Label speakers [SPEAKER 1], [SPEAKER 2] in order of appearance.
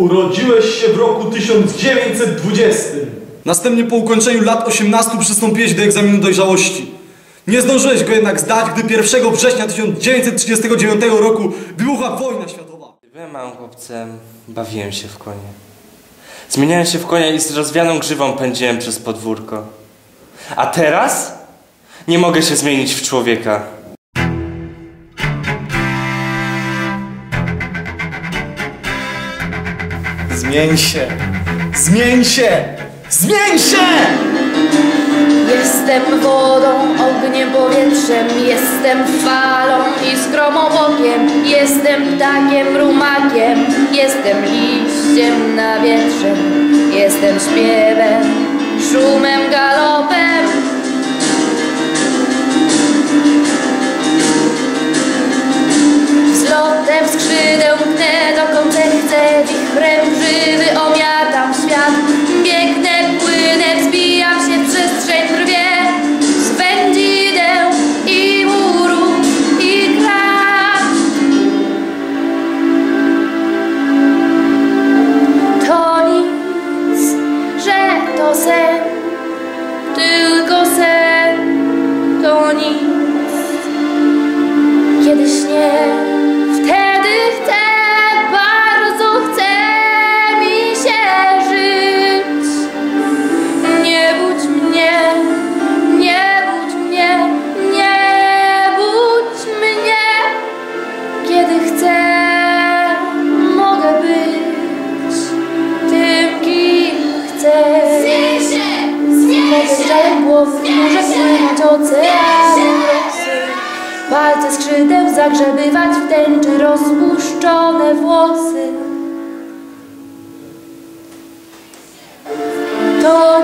[SPEAKER 1] Urodziłeś się w roku 1920.
[SPEAKER 2] Następnie po ukończeniu lat 18 przystąpiłeś do egzaminu dojrzałości. Nie zdążyłeś go jednak zdać, gdy 1 września 1939 roku wybuchła wojna światowa.
[SPEAKER 3] Byłem małym chłopcem, bawiłem się w konie. Zmieniałem się w konia i z rozwianą grzywą pędziłem przez podwórko. A teraz nie mogę się zmienić w człowieka.
[SPEAKER 2] Zmień się! Zmień się! Zmień się!
[SPEAKER 4] Jestem wodą, ogniem, powietrzem, jestem falą i skromowokiem, jestem ptakiem, rumakiem, jestem liściem na wietrze, jestem śpiewem, szumem, żywy omiatam świat. Biegnę, płynę, wzbijam się w przestrzeń drwie, z wędzideł i muru i krat. To nic, że to sen, tylko sen, to nic. Kiedy śnię, głowy, może płynąć oceanem rosy. Palce skrzydeł zagrzebywać w tęczy rozpuszczone włosy. To